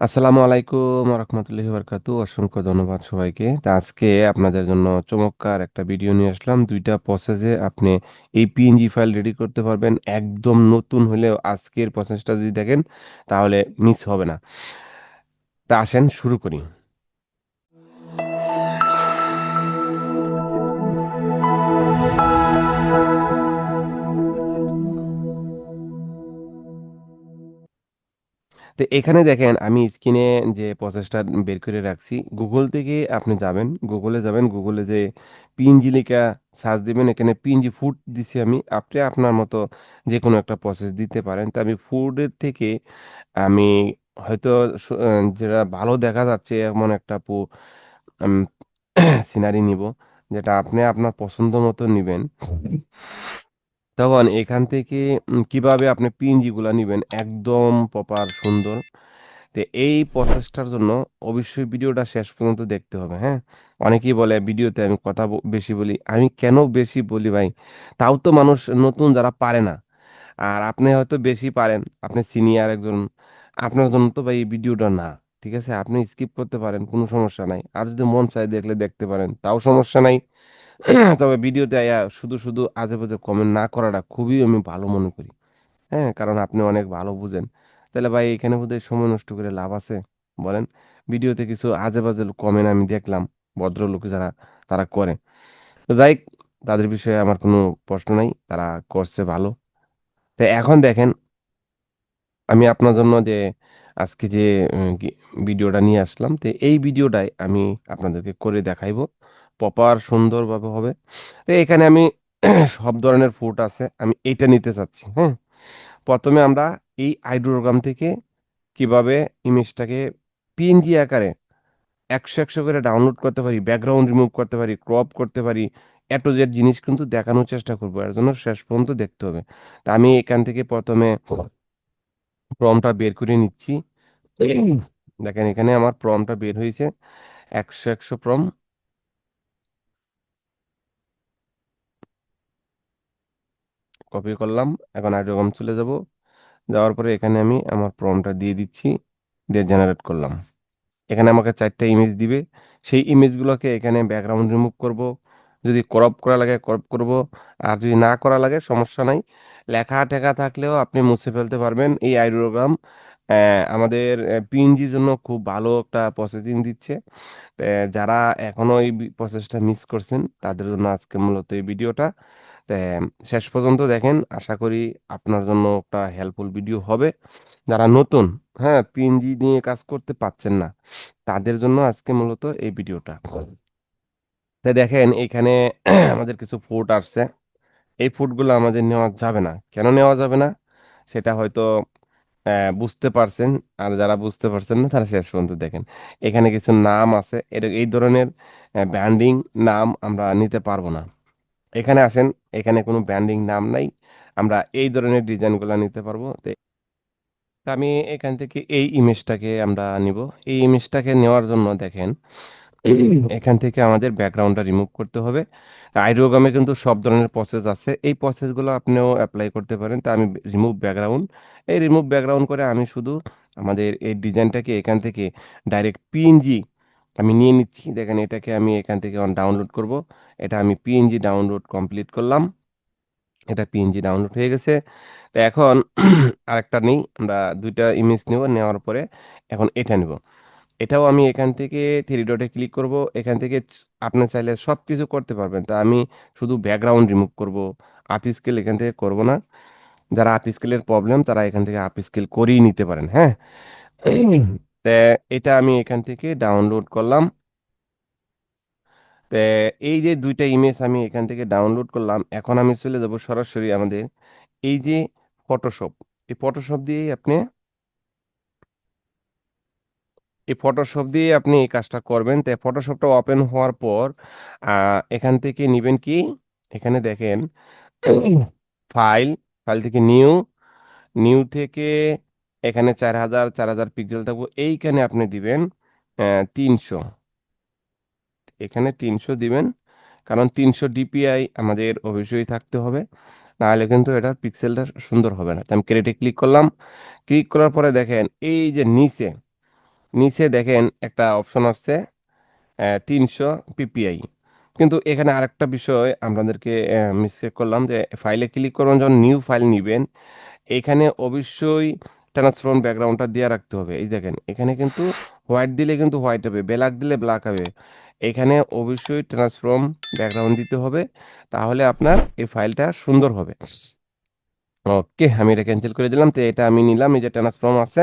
আসসালামু আলাইকুম রহমতুল্লাহি বারকাতু অসংখ্য ধন্যবাদ সবাইকে। তা আজকে আপনাদের জন্য চমৎকার একটা ভিডিও নিয়ে আসলাম। দুইটা প্রসেসে আপনি এই পিএনজি ফাইল রেডি করতে পারবেন। একদম নতুন হলেও আজকের প্রসেসটা যদি দেখেন, তাহলে মিস হবে না। তা আসেন, শুরু করি। তো এখানে দেখেন আমি স্ক্রিনে যে প্রসেসটা বের করে রাখছি গুগল থেকে আপনি যাবেন গুগলে যাবেন গুগলে যে পিএনজি লেখা সার্চ দিবেন, এখানে পিএনজি ফুড দিছি আমি, আপনি আপনার মতো যে কোনো একটা প্রসেস দিতে পারেন। তো আমি ফুডের থেকে আমি হয়তো যেটা ভালো দেখা যাচ্ছে এমন একটা পু সিনারি নিব, যেটা আপনি আপনার পছন্দ মতো নিবেন। তখন এখান থেকে কীভাবে আপনি পিএনজি গুলা নিবেন? একদম প্রপার সুন্দর। তো এই প্রসেসটার জন্য অবশ্যই ভিডিওটা শেষ পর্যন্ত দেখতে হবে হ্যাঁ? অনেকেই বলে, ভিডিওতে আমি কথা বেশি বলি। আমি কেন বেশি বলি ভাই? তাও তো মানুষ নতুন যারা পারে না। আর আপনি হয়তো বেশি পারেন, আপনি সিনিয়র একজন। আপনার জন্য তো ভাই এই ভিডিওটা না। ঠিক আছে? আপনি স্কিপ করতে পারেন, কোনো সমস্যা নাই। আর যদি মন চায় দেখলে দেখতে পারেন, তাও সমস্যা নাই। তবে ভিডিওতে শুধু শুধু আজে বাজে কমেন্ট না করাটা খুবই আমি ভালো মনে করি। হ্যাঁ কারণ আপনি অনেক ভালো বুঝেন। তাহলে ভাই, এখানে বোধহয় সময় নষ্ট করে লাভ আছে, বলেন। ভিডিওতে কিছু আজে বাজে কমেন্ট আমি দেখলাম, ভদ্রলোক যারা, তারা করে। তো যাই তাদের বিষয়ে আমার কোনো প্রশ্ন নাই, তারা করছে ভালো। তো এখন দেখেন, আমি আপনার জন্য যে আজকে যে ভিডিওটা নিয়ে আসলাম, তো এই ভিডিওটাই আমি আপনাদেরকে করে দেখাইবো। প্রপার সুন্দরভাবে হবে। তো এখানে আমি সব ধরনের ফুড আছে, আমি এইটা নিতে চাচ্ছি হ্যাঁ? প্রথমে আমরা এই আইড্রোগ্রাম থেকে কীভাবে ইমেজটাকে পিএনজি আকারে একশো একশো করে ডাউনলোড করতে পারি ব্যাকগ্রাউন্ড রিমুভ করতে পারি ক্রপ করতে পারি, এ টু জেড জিনিস কিন্তু দেখানোর চেষ্টা করব, এর জন্য শেষ পর্যন্ত দেখতে হবে। তা আমি এখান থেকে প্রথমে প্রমটা বের করে নিচ্ছি। দেখেন এখানে আমার প্রমটা বের হয়েছে। একশো একশো প্রম কপি করলাম এখন আইড্রোগ্রাম চলে যাব। যাওয়ার পরে এখানে আমি আমার প্রমটা দিয়ে দিচ্ছি দিয়ে জেনারেট করলাম। এখানে আমাকে চারটা ইমেজ দিবে। সেই ইমেজগুলোকে এখানে ব্যাকগ্রাউন্ড রিমুভ করব। যদি ক্রপ করা লাগে, ক্রপ করব। আর যদি না করা লাগে, সমস্যা নাই। লেখা টেখা থাকলেও আপনি মুছে ফেলতে পারবেন এই আইডিওগ্রাম আমাদের পিএনজির জন্য খুব ভালো একটা প্রসেসিং দিচ্ছে। যারা এখনও এই প্রসেসটা মিস করছেন, তাদের জন্য আজকে মূলত এই ভিডিওটা। শেষ পর্যন্ত দেখেন, আশা করি আপনার জন্য একটা হেল্পফুল ভিডিও হবে। যারা নতুন হ্যাঁ পিএনজি নিয়ে কাজ করতে পারছেন না, তাদের জন্য আজকে মূলত এই ভিডিওটা। তাই দেখেন, এখানে আমাদের কিছু ফুট আসছে। এই ফুটগুলো আমাদের নেওয়া যাবে না। কেন নেওয়া যাবে না? সেটা হয়তো বুঝতে পারছেন। আর যারা বুঝতে পারছেন না, তারা শেষ পর্যন্ত দেখেন। এখানে কিছু নাম আছে। এর, এই ধরনের ব্যান্ডিং নাম আমরা নিতে পারব না। এখানে আসেন, এখানে কোনো ব্যান্ডিং নাম নাই। আমরা এই ধরনের ডিজাইনগুলো নিতে পারব। আমি এখান থেকে এই ইমেজটাকে আমরা নিব। এই ইমেজটাকে নেওয়ার জন্য দেখেন এখান থেকে আমাদের ব্যাকগ্রাউন্ডটা রিমুভ করতে হবে। আইডিওগ্রামে কিন্তু সব ধরনের প্রসেস আছে। এই প্রসেসগুলো আপনিও অ্যাপ্লাই করতে পারেন। তা আমি রিমুভ ব্যাকগ্রাউন্ড এই রিমুভ ব্যাকগ্রাউন্ড করে আমি শুধু আমাদের এই ডিজাইনটাকে এখান থেকে ডাইরেক্ট পিএনজি আমি নিয়ে নিচ্ছি। দেখেন এটাকে আমি এখান থেকে ডাউনলোড করব। এটা আমি পিএনজি ডাউনলোড কমপ্লিট করলাম। এটা পিএনজি ডাউনলোড হয়ে গেছে। তো এখন আরেকটা নেই। আমরা দুইটা ইমেজ নেব। নেওয়ার পরে এখন এটা নেব। এটাও আমি এখান থেকে থ্রি ডটে ক্লিক করব। এখান থেকে আপনি চাইলে সব কিছু করতে পারবেন। তা আমি শুধু ব্যাকগ্রাউন্ড রিমুভ করব। আপ স্কেল এখান থেকে করব না। যারা আপ স্কেলের প্রবলেম তারা এখান থেকে আপ স্কেল করেই নিতে পারেন হ্যাঁ? তা এটা আমি এখান থেকে ডাউনলোড করলাম। তে এই যে দুইটা ইমেজ আমি এখান থেকে ডাউনলোড করলাম, এখন আমি চলে যাব সরাসরি আমাদের এই যে ফটোশপ এই ফটোশপ দিয়েই আপনি এই ফটোশপ দিয়ে আপনি এই কাজটা করবেন। তো ফটোশপটা ওপেন হওয়ার পর এখান থেকে নিবেন কি? এখানে দেখেন ফাইল ফাইল থেকে নিউ নিউ থেকে এখানে চার হাজার চার হাজার পিক্সেল থাকব। এইখানে আপনি দিবেন তিনশো। এখানে তিনশো দিবেন, কারণ তিনশো ডিপিআই আমাদের অবশ্যই থাকতে হবে। নাহলে কিন্তু এটার পিক্সেলটা সুন্দর হবে না। আমি ক্রেটে ক্লিক করলাম। ক্লিক করার পরে দেখেন, এই যে নিচে নিচে দেখেন একটা অপশন আসছে তিনশো পিপিআই কিন্তু এখানে আরেকটা বিষয় আপনাদেরকে মিসটেক করলাম যে ফাইলে ক্লিক করবেন যখন নিউ ফাইল নিবেন। এখানে অবশ্যই ট্রান্সফর্ম ব্যাকগ্রাউন্ডটা দিয়ে রাখতে হবে। এই দেখেন, এখানে কিন্তু হোয়াইট দিলে কিন্তু হোয়াইট হবে ব্ল্যাক দিলে ব্ল্যাক হবে। এখানে অবশ্যই ট্রান্সফর্ম ব্যাকগ্রাউন্ড দিতে হবে, তাহলে আপনার এই ফাইলটা সুন্দর হবে। ওকে আমি এটা ক্যান্সেল করে দিলাম। তো এটা আমি নিলাম, এই যে ট্রান্সফর্ম আছে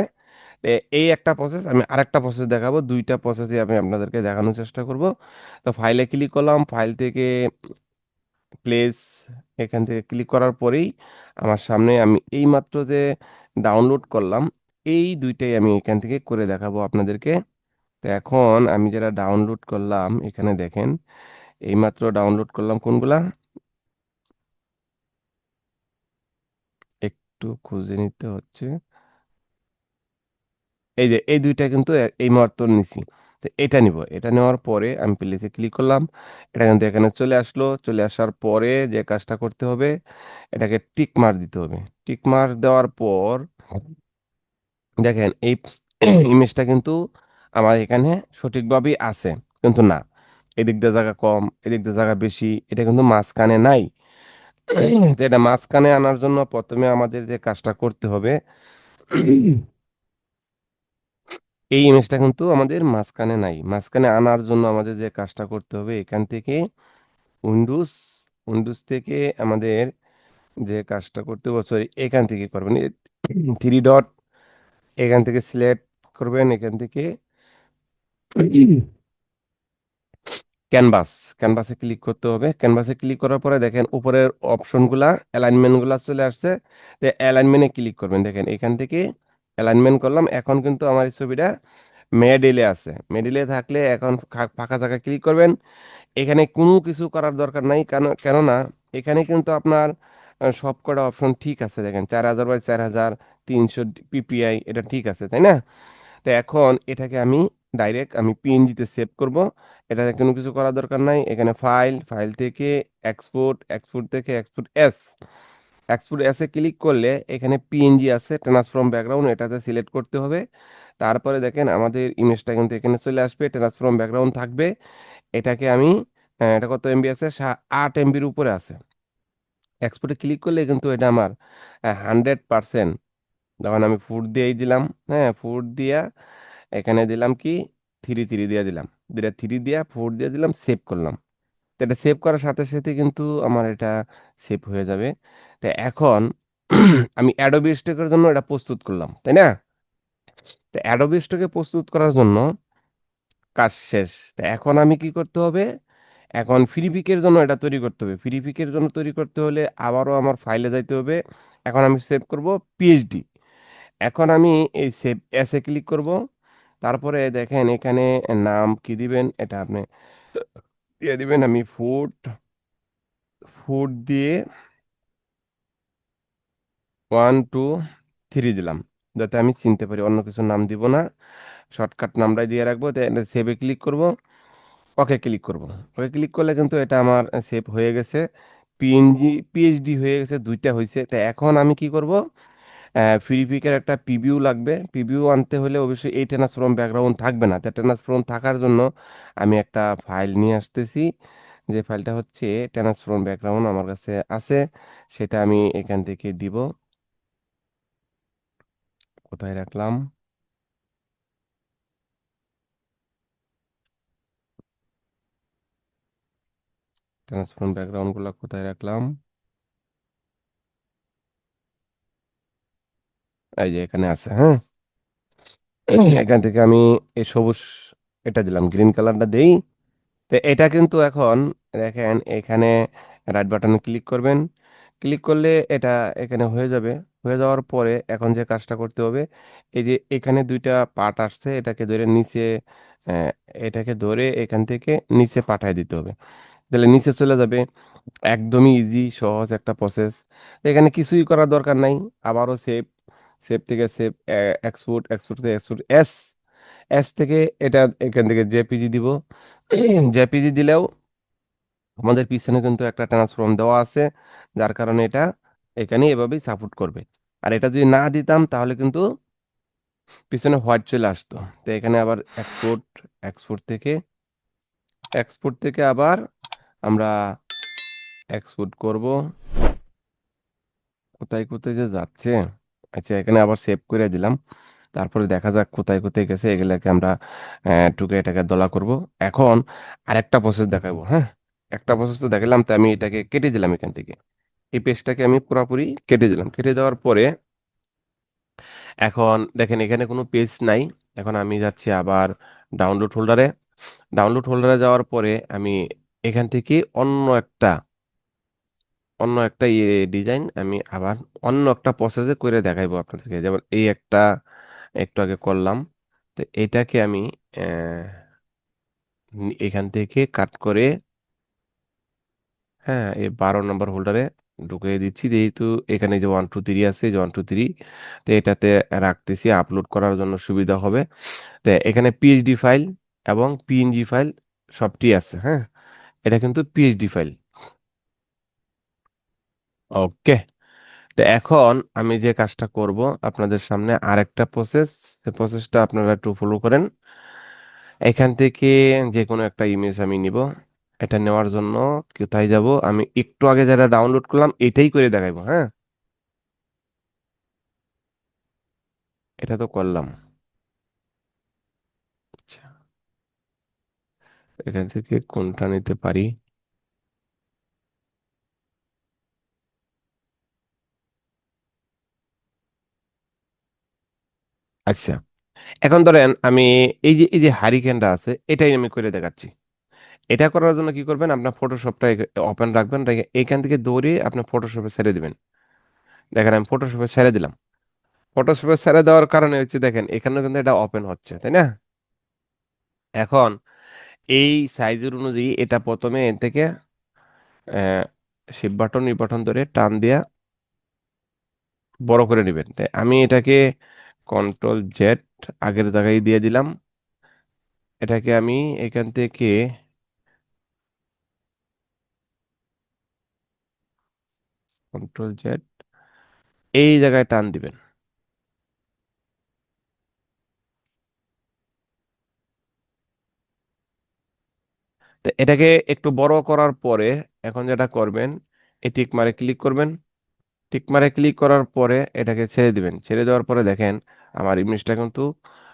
এই একটা প্রসেস আমি আরেকটা প্রসেস দেখাবো। দুইটা প্রসেসই আমি আপনাদেরকে দেখানোর চেষ্টা করব। তো ফাইলে ক্লিক করলাম। ফাইল থেকে প্লেস এখান থেকে ক্লিক করার পরেই আমার সামনে আমি এই মাত্র যে ডাউনলোড করলাম, এই দুইটাই আমি এখান থেকে করে দেখাবো আপনাদেরকে। তো এখন আমি যারা ডাউনলোড করলাম, এখানে দেখেন, এইমাত্র ডাউনলোড করলাম কোনগুলা? একটু খুঁজে নিতে হচ্ছে। এই যে, এই দুইটা কিন্তু এই মুহূর্তে নিছি। তো এটা নিব। এটা নেওয়ার পরে আমি প্লেসে ক্লিক করলাম। এটা কিন্তু এখানে চলে আসলো। চলে আসার পরে যে কাজটা করতে হবে, এটাকে টিক মার দিতে হবে। টিক মার দেওয়ার পর দেখেন, এই ইমেজটা কিন্তু আমার এখানে সঠিকভাবেই আছে। কিন্তু না, এদিক দিয়ে জায়গা কম, এদিক দিয়ে জায়গা বেশি, এটা কিন্তু মাঝখানে নাই। এটা মাঝখানে আনার জন্য প্রথমে আমাদের যে কাজটা করতে হবে এই ইমেজটা কিন্তু আমাদের মাঝখানে নাই। মাঝখানে আনার জন্য আমাদের যে কাজটা করতে হবে এখান থেকে উইন্ডোজ উইন্ডোজ থেকে আমাদের যে কাজটা করতে হবে সরি এখান থেকে করবেন থ্রি ডট এখান থেকে সিলেক্ট করবেন এখান থেকে ক্যানভাস ক্যানভাসে ক্লিক করতে হবে। ক্যানভাসে ক্লিক করার পরে দেখেন উপরের অপশনগুলা অ্যালাইনমেন্টগুলা চলে আসছে। তো অ্যালাইনমেন্টে ক্লিক করবেন। দেখেন এখান থেকে অ্যালাইনমেন্ট করলাম। এখন কিন্তু আমার এই ছবিটা মেডেলে আছে। মেডেলে থাকলে এখন ফাঁকা জায়গায় ক্লিক করবেন। এখানে কোনো কিছু করার দরকার নাই। কেন কেননা এখানে কিন্তু আপনার আহ, সব কটা অপশন ঠিক আছে। দেখেন চার হাজার বাই চার হাজার তিনশো পিপিআই এটা ঠিক আছে তাই না? তো এখন এটাকে আমি ডাইরেক্ট আমি পিএনজিতে সেভ করব। এটাতে কোনো কিছু করার দরকার নাই। এখানে ফাইল ফাইল থেকে এক্সপোর্ট এক্সপোর্ট থেকে এক্সপোর্ট এস এক্সপোর্ট এসে ক্লিক করলে এখানে পিএনজি আছে ট্রান্সফর্ম ব্যাকগ্রাউন্ড এটাতে সিলেক্ট করতে হবে। তারপরে দেখেন আমাদের ইমেজটা কিন্তু এখানে চলে আসবে ট্রান্সফর্ম ব্যাকগ্রাউন্ড থাকবে। এটাকে আমি এটা কত এমবি আছে? আট এমবির উপরে আছে। এক্সপোর্টে ক্লিক করলে কিন্তু এটা আমার হান্ড্রেড পারসেন্ট যখন আমি ফুড দিয়েই দিলাম হ্যাঁ ফুড দিয়া এখানে দিলাম কি? থ্রি থ্রি দিয়ে দিলাম। দুটা থ্রি দিয়া ফোর দিয়ে দিলাম সেভ করলাম। তো এটা সেভ করার সাথে সাথে কিন্তু আমার এটা সেভ হয়ে যাবে। তো এখন আমি অ্যাডোবি স্টকের জন্য এটা প্রস্তুত করলাম, তাই না? তো অ্যাডোবি স্টকে প্রস্তুত করার জন্য কাজ শেষ। তো এখন আমি কি করতে হবে? এখন ফ্রিপিকের জন্য এটা তৈরি করতে হবে। ফ্রিপিকের জন্য তৈরি করতে হলে আবারও আমার ফাইলে যাইতে হবে। এখন আমি সেভ করব পিএইচডি এখন আমি এই সেভ এসে ক্লিক করব। তারপরে দেখেন এখানে নাম কি দিবেন? এটা আপনি দিয়ে দিবেন আমি ফুড ফুড দিয়ে ওয়ান টু থ্রি দিলাম। যাতে আমি চিনতে পারি, অন্য কিছু নাম দিব না। শর্টকাট নামটাই দিয়ে রাখব। সেভে ক্লিক করব। ওকে ক্লিক করব। ওকে ক্লিক করলে কিন্তু এটা আমার সেভ হয়ে গেছে। পিএনজি পিএইচডি হয়ে গেছে, দুইটা হয়েছে তো এখন আমি কি করব? ফ্রিপিকের একটা পিভিউ লাগবে। পিভিউ আনতে হলে অবশ্যই এই ট্রান্সফর্ম ব্যাকগ্রাউন্ড থাকবে না। তা তো ট্রান্সফর্ম থাকার জন্য আমি একটা ফাইল নিয়ে আসতেছি। যে ফাইলটা হচ্ছে ট্রান্সফর্ম ব্যাকগ্রাউন্ড আমার কাছে আছে। সেটা আমি এখান থেকে দিব। কোথায় রাখলাম? ট্রান্সফর্ম ব্যাকগ্রাউন্ডগুলো কোথায় রাখলাম? এই যে এখানে আছে হ্যাঁ? এখান থেকে আমি এই সবুজ এটা দিলাম গ্রিন কালারটা দেই। তো এটা কিন্তু এখন দেখেন এখানে রাইট বাটনে ক্লিক করবেন। ক্লিক করলে এটা এখানে হয়ে যাবে। হয়ে যাওয়ার পরে এখন যে কাজটা করতে হবে, এই যে এখানে দুইটা পার্ট আসছে, এটাকে ধরে নিচে এটাকে ধরে এখান থেকে নিচে পাঠায় দিতে হবে। তাহলে নিচে চলে যাবে। একদমই ইজি সহজ একটা প্রসেস এখানে কিছুই করার দরকার নাই। আবারও সেভ সেভ থেকে সেভ এক্সপোর্ট এক্সপোর্ট থেকে এক্সপোর্ট এস এস থেকে এটা এখান থেকে জেপিজি দিব। জেপিজি দিলেও আমাদের পিছনে কিন্তু একটা ট্রান্সফর্ম দেওয়া আছে, যার কারণে এটা এখানে এভাবেই সাপোর্ট করবে। আর এটা যদি না দিতাম, তাহলে কিন্তু পিছনে হোয়াইট চলে আসতো। তো এখানে আবার এক্সপোর্ট এক্সপোর্ট থেকে এক্সপোর্ট থেকে আবার আমরা এক্সপোর্ট করব। কোথায় কোথায় যে যাচ্ছে? আচ্ছা এখানে আবার সেভ করে দিলাম। তারপরে দেখা যাক কোথায় কোথায় গেছে। এগুলাকে আমরা টুকে এটাকে দলা করব। এখন আরেকটা প্রসেস দেখাবো হ্যাঁ? একটা প্রসেস দেখালাম, তো আমি এটাকে কেটে দিলাম এখান থেকে। এই পেজটাকে আমি পুরোপুরি কেটে দিলাম। কেটে দেওয়ার পরে এখন দেখেন, এখানে কোনো পেজ নাই। এখন আমি যাচ্ছি আবার ডাউনলোড হোল্ডারে ডাউনলোড হোল্ডারে যাওয়ার পরে আমি এখান থেকে অন্য একটা অন্য একটা ইয়ে ডিজাইন আমি আবার অন্য একটা প্রসেসে করে দেখাইবো আপনাদেরকে। যেমন এই একটা একটু আগে করলাম। তো এটাকে আমি এখান থেকে কাট করে হ্যাঁ এই বারো নম্বর হোল্ডারে ঢুকিয়ে দিচ্ছি। যেহেতু এখানে যে ওয়ান টু থ্রি আছে, যে ওয়ান টু থ্রি তো এটাতে রাখতেছি আপলোড করার জন্য সুবিধা হবে। তো এখানে পিএইচডি ফাইল এবং পিএনজি ফাইল সবটি আছে হ্যাঁ? এটা কিন্তু পিএইচডি ফাইল ওকে তো এখন আমি যে কাজটা করব, আপনাদের সামনে আরেকটা প্রসেস সে প্রসেসটা আপনারা একটু ফলো করেন। এখান থেকে যে কোনো একটা ইমেজ আমি নিব। এটা নেওয়ার জন্য কোথায় যাব? আমি একটু আগে যারা ডাউনলোড করলাম, এটাই করে দেখাইবো হ্যাঁ? এটা তো করলাম। আচ্ছা। এখান থেকে কোনটা নিতে পারি? আচ্ছা। এখন ধরেন আমি এই যে এই যে হারিকেনটা আছে, এটাই আমি করে দেখাচ্ছি। এটা করার জন্য কি করবেন? আপনার ফটোশপটা ওপেন রাখবেন, রেখে এখান থেকে দৌড়িয়ে আপনি ফটোশপে ছেড়ে দিবেন। দেখেন আমি ফটোশপে ছেড়ে দিলাম। ফটোশপে ছেড়ে দেওয়ার কারণে হচ্ছে দেখেন এখানে কিন্তু এটা ওপেন হচ্ছে, তাই না? এখন এই সাইজের অনুযায়ী এটা প্রথমে এর থেকে শিপ বাটন বাটন ধরে টান দিয়া বড় করে নেবেন। তাই আমি এটাকে কন্ট্রোল জেড আগের জায়গায় দিয়ে দিলাম। এটাকে আমি এখান থেকে কন্ট্রোল জেড এই জায়গায় টান দিবেন। তো এটাকে একটু বড় করার পরে এখন যেটা করবেন, এই টিক মারে ক্লিক করবেন। টিক মারে ক্লিক করার পরে এটাকে ছেড়ে দিবেন। ছেড়ে দেওয়ার পরে দেখেন আমার ইমেজটা কিন্তু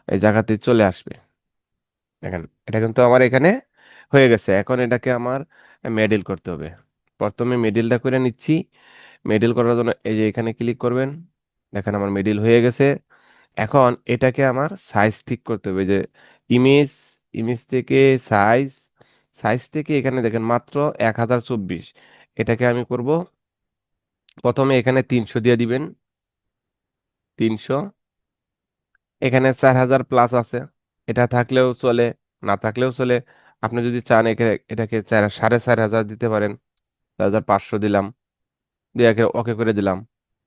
এই জায়গাতে চলে আসবে। দেখেন, এটা কিন্তু আমার এখানে হয়ে গেছে। এখন এটাকে আমার মেডেল করতে হবে। প্রথমে মেডেলটা করে নিচ্ছি। মেডেল করার জন্য এই যে এখানে ক্লিক করবেন, দেখেন আমার মেডেল হয়ে গেছে। এখন এটাকে আমার সাইজ ঠিক করতে হবে যে ইমেজ ইমেজ থেকে সাইজ সাইজ থেকে এখানে দেখেন মাত্র এক হাজার চব্বিশ। এটাকে আমি করব, প্রথমে এখানে তিনশো দিয়ে দিবেন। তিনশো। এখানে চার হাজার প্লাস আছে। এটা থাকলেও চলে, না থাকলেও চলে। আপনি যদি চান একে, এটাকে চার, সাড়ে চার হাজার দিতে পারেন। হাজার পাঁচশো দিলাম। দিয়ে একে, ওকে করে দিলাম।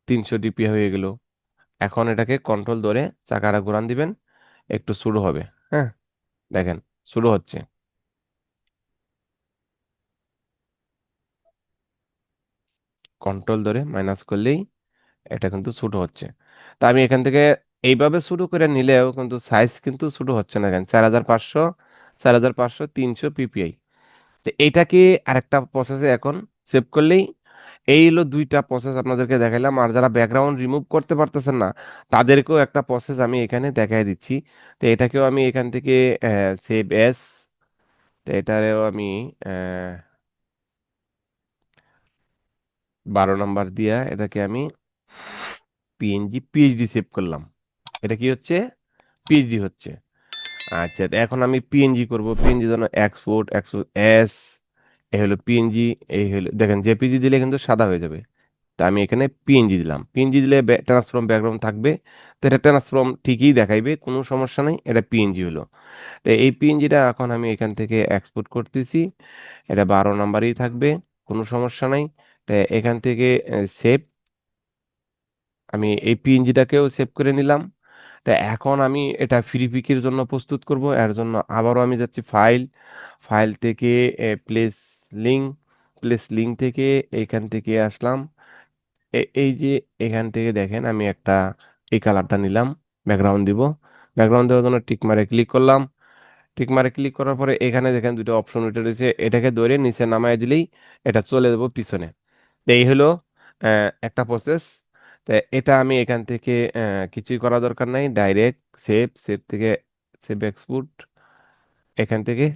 তিনশো ডিপি হয়ে গেল। এখন এটাকে কন্ট্রোল ধরে চাকাটা ঘোরান দিবেন। একটু শুরু হবে হ্যাঁ? দেখেন, শুরু হচ্ছে। কন্ট্রোল ধরে মাইনাস করলেই এটা কিন্তু ছোট হচ্ছে। তা আমি এখান থেকে এইভাবে শুরু করে নিলেও কিন্তু সাইজ কিন্তু ছোট হচ্ছে না। কেন চার হাজার পাঁচশো, চার হাজার পাঁচশো, তিনশো পিপিআই তো এইটাকে আরেকটা প্রসেসে এখন সেভ করলেই এই হলো দুইটা প্রসেস আপনাদেরকে দেখাইলাম। আর যারা ব্যাকগ্রাউন্ড রিমুভ করতে পারতেছেন না, তাদেরকেও একটা প্রসেস আমি এখানে দেখাই দিচ্ছি। তো এটাকেও আমি এখান থেকে সেভ এস তো এটারেও আমি বারো নাম্বার দিয়া এটাকে আমি পিএনজি পিএইচডি সেভ করলাম। এটা কি হচ্ছে? পিএইচডি হচ্ছে। আচ্ছা এখন আমি পিএনজি করব। পিএনজি জন্য এক্সপোর্ট এক্সপোর্ট এস এই হলো পিএনজি এই হলো, দেখেন জেপিজি দিলে কিন্তু সাদা হয়ে যাবে। তা আমি এখানে পিএনজি দিলাম। পিএনজি দিলে ট্রান্সফর্ম ব্যাকগ্রাউন্ড থাকবে। তো এটা ট্রান্সফর্ম ঠিকই দেখাইবে, কোনো সমস্যা নেই, এটা পিএনজি হলো। তো এই পিএনজিটা এখন আমি এখান থেকে এক্সপোর্ট করতেছি। এটা বারো নাম্বারই থাকবে, কোনো সমস্যা নাই। তো এখান থেকে সেভ আমি এই পিএনজিটাকেও সেভ করে নিলাম। তো এখন আমি এটা ফ্রি পিকের জন্য প্রস্তুত করব। এর জন্য আবারও আমি যাচ্ছি ফাইল ফাইল থেকে প্লেস লিঙ্ক প্লেস লিঙ্ক থেকে এখান থেকে আসলাম। এই যে এখান থেকে দেখেন আমি একটা এই কালারটা নিলাম ব্যাকগ্রাউন্ড দিব। ব্যাকগ্রাউন্ড দেওয়ার জন্য টিক মারে ক্লিক করলাম। টিক মারে ক্লিক করার পরে এখানে দেখেন দুটো অপশন উঠে রয়েছে এটাকে ধরে নিচে নামায় দিলেই এটা চলে যাব পিছনে। এই হলো একটা প্রসেস তো এটা আমি এখান থেকে কিছুই করা দরকার নাই। ডাইরেক্ট সেভ সেভ থেকে সেভ এক্সপোর্ট এখান থেকে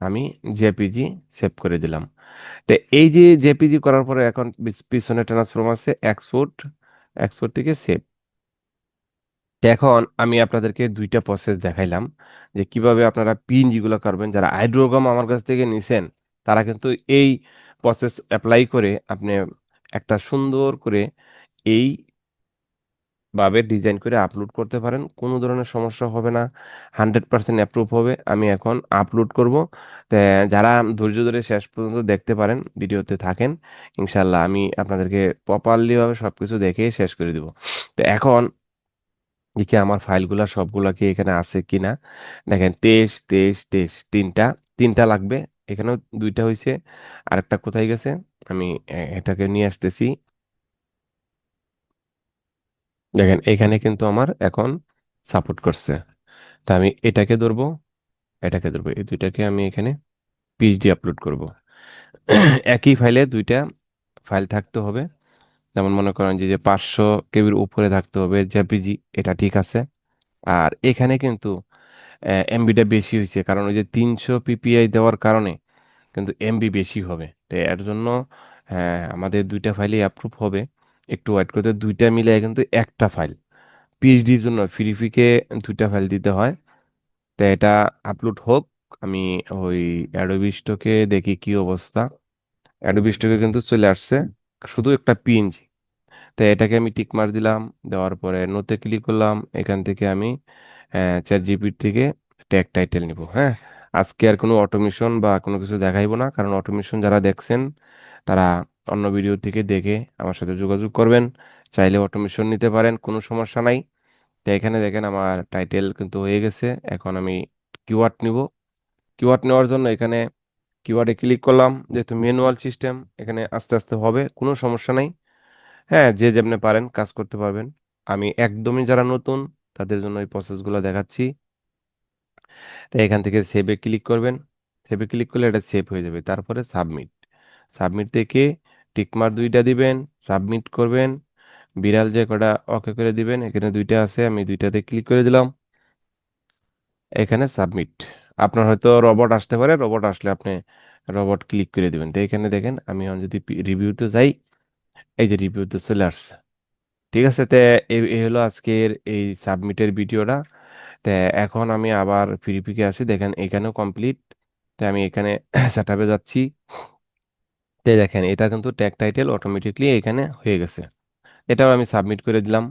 আমি জেপিজি সেভ করে দিলাম। তো এই যে জেপিজি করার পরে এখন পিছ- পিছনে ট্রান্সফর্ম আছে এক্সপোর্ট এক্সপোর্ট থেকে সেভ এখন আমি আপনাদেরকে দুইটা প্রসেস দেখাইলাম যে কীভাবে আপনারা পিএনজি গুলো করবেন। যারা আইড্রোগ্রাম আমার কাছ থেকে নিছেন, তারা কিন্তু এই প্রসেস অ্যাপ্লাই করে আপনি একটা সুন্দর করে এই ভাবে ডিজাইন করে আপলোড করতে পারেন, কোনো ধরনের সমস্যা হবে না হান্ড্রেড পার্সেন্ট অ্যাপ্রুভ হবে, আমি এখন আপলোড করব। তা যারা ধৈর্য ধরে শেষ পর্যন্ত দেখতে পারেন, ভিডিওতে থাকেন ইনশাল্লাহ আমি আপনাদেরকে প্রপারলিভাবে সব কিছু দেখে শেষ করে দিব। তো এখন দেখি আমার ফাইলগুলা সবগুলা কি এখানে আছে কি না দেখেন তেইশ তেইশ তেইশ, তিনটা তিনটা লাগবে। এখানেও দুইটা হয়েছে আরেকটা কোথায় গেছে? আমি এটাকে নিয়ে আসতেছি। দেখেন এখানে কিন্তু আমার এখন সাপোর্ট করছে। তা আমি এটাকে ধরবো এটাকে ধরবো এই দুইটাকে আমি এখানে পিএইচডি আপলোড করব। একই ফাইলে দুইটা ফাইল থাকতে হবে। যেমন মনে করেন যে পাঁচশো কেবির উপরে থাকতে হবে জেপিজি এটা ঠিক আছে। আর এখানে কিন্তু এমবিটা বেশি হয়েছে কারণ ওই যে তিনশো পিপিআই দেওয়ার কারণে কিন্তু এমবি বেশি হবে। তো এর জন্য হ্যাঁ, আমাদের দুইটা ফাইলই অ্যাপ্রুভ হবে। একটু ওয়েট করতে, দুইটা মিলে কিন্তু একটা ফাইল পিএইচডির জন্য ফ্রি ফিকে দুইটা ফাইল দিতে হয়। তো এটা আপলোড হোক, আমি ওই অ্যাডোবি স্টকে দেখি কি অবস্থা। অ্যাডোবি স্টকে কিন্তু চলে আসছে, শুধু একটা পিএনজি তো এটাকে আমি টিক মার দিলাম, দেওয়ার পরে নোতে ক্লিক করলাম, এখান থেকে আমি চ্যাট জিপির থেকে ট্যাগ টাইটেল নিব হ্যাঁ? আজকে আর কোনো অটোমেশন বা কোনো কিছু দেখাইবো না, কারণ অটোমেশন যারা দেখছেন, তারা অন্য ভিডিও থেকে দেখে আমার সাথে যোগাযোগ করবেন। চাইলে অটোমেশন নিতে পারেন, কোনো সমস্যা নাই। তো এখানে দেখেন আমার টাইটেল কিন্তু হয়ে গেছে। এখন আমি কিওয়ার্ড নিব। কিওয়ার্ড নেওয়ার জন্য এখানে কিওয়ার্ডে ক্লিক করলাম যেহেতু ম্যানুয়াল সিস্টেম এখানে আস্তে আস্তে হবে, কোনো সমস্যা নাই। হ্যাঁ যে যেমনি পারেন কাজ করতে পারবেন। আমি একদমই যারা নতুন, তাদের জন্য এই প্রসেসগুলো দেখাচ্ছি। তো এখান থেকে সেভে ক্লিক করবেন। সেভে ক্লিক করলে এটা সেভ হয়ে যাবে। তারপরে সাবমিট সাবমিট থেকে টিকমার দুইটা দিবেন, সাবমিট করবেন, বিড়াল যে কটা ওকে করে দিবেন, এখানে দুইটা আছে, আমি দুইটাতে ক্লিক করে দিলাম। এখানে সাবমিট। আপনার হয়তো রবট আসতে পারে, রবট আসলে আপনি রবট ক্লিক করে দিবেন। তো এখানে দেখেন, আমি যদি রিভিউতে যাই, এই যে রিভিউতে চলে আসছে। ঠিক আছে, তো এই হলো আজকের এই সাবমিটের ভিডিওটা। তো এখন আমি আবার ফিরিপিকে আছি দেখেন এখানেও কমপ্লিট। তো আমি এখানে সেট যাচ্ছি। দেখেন, এটা কিন্তু ট্যাগ টাইটেল অটোমেটিকলি এখানে হয়ে গেছে। এটাও আমি সাবমিট করে দিলাম।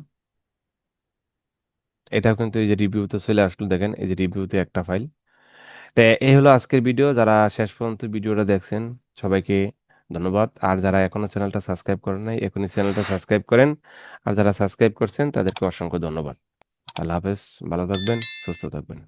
এটাও কিন্তু এই যে রিভিউতে চলে আসলো, দেখেন, এই যে রিভিউতে একটা ফাইল তো এই হলো আজকের ভিডিও যারা শেষ পর্যন্ত ভিডিওটা দেখছেন, সবাইকে ধন্যবাদ। আর যারা এখনও চ্যানেলটা সাবস্ক্রাইব করেন নাই, এখনই চ্যানেলটা সাবস্ক্রাইব করেন। আর যারা সাবস্ক্রাইব করছেন, তাদেরকে অসংখ্য ধন্যবাদ। আল্লাহ হাফেজ, ভালো থাকবেন, সুস্থ থাকবেন।